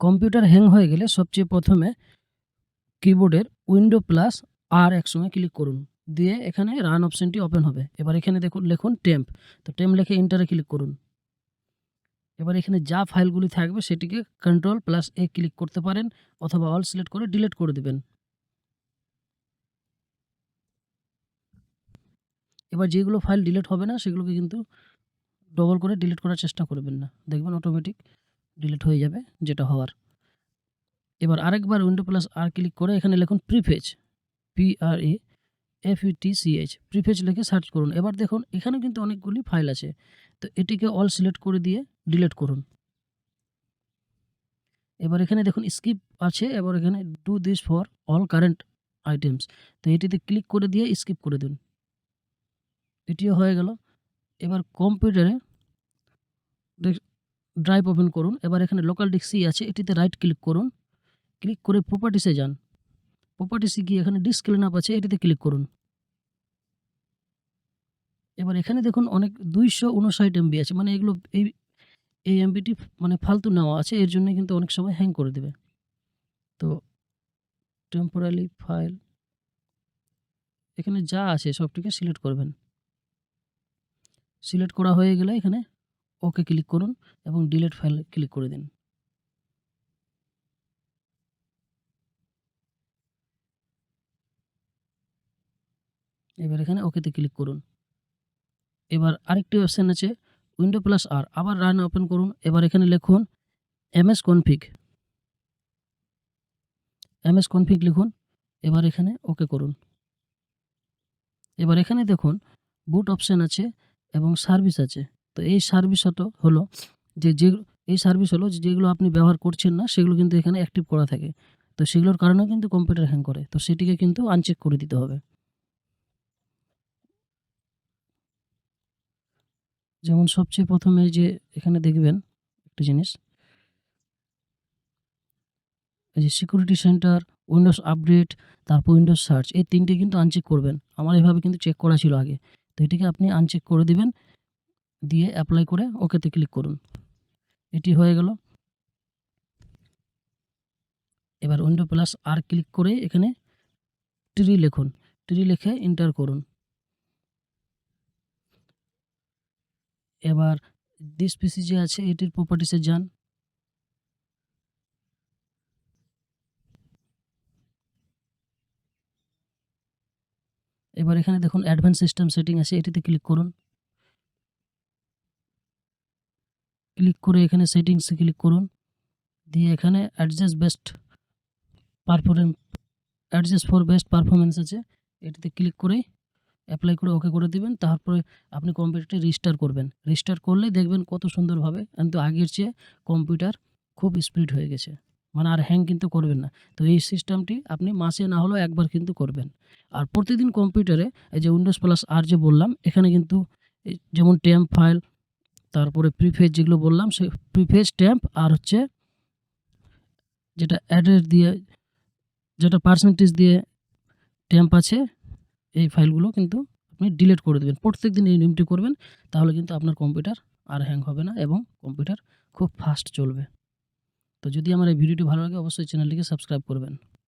Computer hang হয়ে গেলে সবচেয়ে প্রথমে কিবোর্ডের উইন্ডো প্লাস আর একসঙ্গে ক্লিক করুন। দিয়ে এখানে রান অপশনটি ওপেন হবে। এবার এখানে দেখুন, লিখুন টেম্প তো টেম্প লিখে ইন্টারে ক্লিক করুন। এবার এখানে যা ফাইলগুলি থাকবে সেটিকে কন্ট্রোল প্লাস এ ক্লিক করতে পারেন অথবা অল সিলেক্ট করে ডিলিট করে দেবেন। এবার যেগুলো ফাইল ডিলিট হবে না, সেগুলোকে কিন্তু ডবল করে ডিলিট করার চেষ্টা করবেন না। দেখবেন অটোমেটিক ডিলিট হয়ে যাবে, যেটা হওয়ার। এবার আরেকবার উইন্ডো প্লাস আর ক্লিক করে এখানে লিখুন prefetch P R E F U T C H prefetch লিখে সার্চ করুন। এবার দেখুন এখানে কিন্তু অনেকগুলি ফাইল আছে। তো এটিকে অল সিলেক্ট করে দিয়ে ডিলিট করুন। এবার এখানে দেখুন স্কিপ আছে, এবার এখানে do this for all current items তো এটিতে ক্লিক করে দিয়ে স্কিপ করে দিন। এটিও হয়ে গেল। এবার কম্পিউটারে ড্রাইভ ওপেন করুন। এবার এখানে লোকাল ডিস্ক আছে, এটিতে রাইট ক্লিক করুন। ক্লিক করে প্রপার্টিসে যান। প্রপার্টিসে গিয়ে এখানে ডিস্ক ক্লিন আপ আছে, এটিতে ক্লিক করুন। এবার এখানে দেখুন অনেক দুইশো উনষাট এমবি আছে মানে এগুলো এই এই এমবিটি মানে ফালতু নেওয়া আছে, এর জন্য কিন্তু অনেক সময় হ্যাং করে দেবে। তো টেম্পোরারি ফাইল এখানে যা আছে সবটিকে সিলেক্ট করবেন। সিলেক্ট করা হয়ে গেলে এখানে ওকে ক্লিক করুন এবং ডিলেট ফাইল ক্লিক করে দিন। এবার এখানে ওকেতে ক্লিক করুন। এবার আরেকটি অপশান আছে, উইন্ডো প্লাস আর, আবার রান ওপেন করুন। এবার এখানে লিখুন M S config. M S config লিখুন, এবার এখানে ওকে করুন। এবার এখানে দেখুন, বুট অপশান আছে এবং সার্ভিস আছে। তো এই সার্ভিস হলো যে যে, এই সার্ভিস হলো যেগুলো আপনি ব্যবহার করছেন না, সেগুলো কিন্তু এখানে অ্যাক্টিভ করা থাকে। তো সেগুলোর কারণেও কিন্তু কম্পিউটার হ্যাং করে। তো সেটিকে কিন্তু আনচেক করে দিতে হবে। যেমন সবচেয়ে প্রথমে যে, এখানে দেখবেন একটা জিনিস। এই যে সিকিউরিটি সেন্টার উইন্ডোজ আপডেট তারপর উইন্ডোজ সার্চ এই তিনটে কিন্তু আনচেক করবেন। আমার এভাবে কিন্তু চেক করা ছিল আগে। তো এটিকে আপনি আনচেক করে দিবেন। দিয়ে অ্যাপ্লাই করে ওকেতে ক্লিক করুন। এটি হয়ে গেল। এবার উইন্ডো প্লাস আর ক্লিক করে এখানে ট্রি লিখুন। ট্রি লিখে এন্টার করুন। এবার দিস পিসি যে আছে, এটির প্রপার্টিসে যান। এবার এখানে দেখুন অ্যাডভান্স সিস্টেম সেটিং আছে, এটিতে ক্লিক করুন। ক্লিক করে এখানে সেটিংসে ক্লিক করুন। দিয়ে এখানে adjust best performance adjust for best performance আছে। এটিতে ক্লিক করে অ্যাপ্লাই করে ওকে করে দিবেন। তারপরে আপনি কম্পিউটারটি রিস্টার করবেন। রিস্টার করলে দেখবেন কত সুন্দরভাবে কিন্তু আগের চেয়ে কম্পিউটার খুব স্পিড হয়ে গেছে। মানে আর হ্যাং কিন্তু করবেন না। তো এই সিস্টেমটি আপনি মাসে না হলেও একবার কিন্তু করবেন। আর প্রতিদিন কম্পিউটারে এই যে উইন্ডোজ প্লাস আর যে বললাম, এখানে কিন্তু যেমন টেম্প ফাইল তারপরে প্রিফেজ যেগুলো বললাম সে প্রিফেজ ট্যাম্প আর হচ্ছে যেটা অ্যাড্রেস দিয়ে, যেটা পার্সেন্টেজ দিয়ে ট্যাম্প আছে, এই ফাইলগুলো কিন্তু আপনি ডিলিট করে দেবেন। প্রত্যেক দিন এই নিয়মটি করবেন, তাহলে কিন্তু আপনার কম্পিউটার আর হ্যাং হবে না এবং কম্পিউটার খুব ফাস্ট চলবে। তো যদি আমার এই ভিডিওটি ভালো লাগে, অবশ্যই চ্যানেলটিকে সাবস্ক্রাইব করবেন।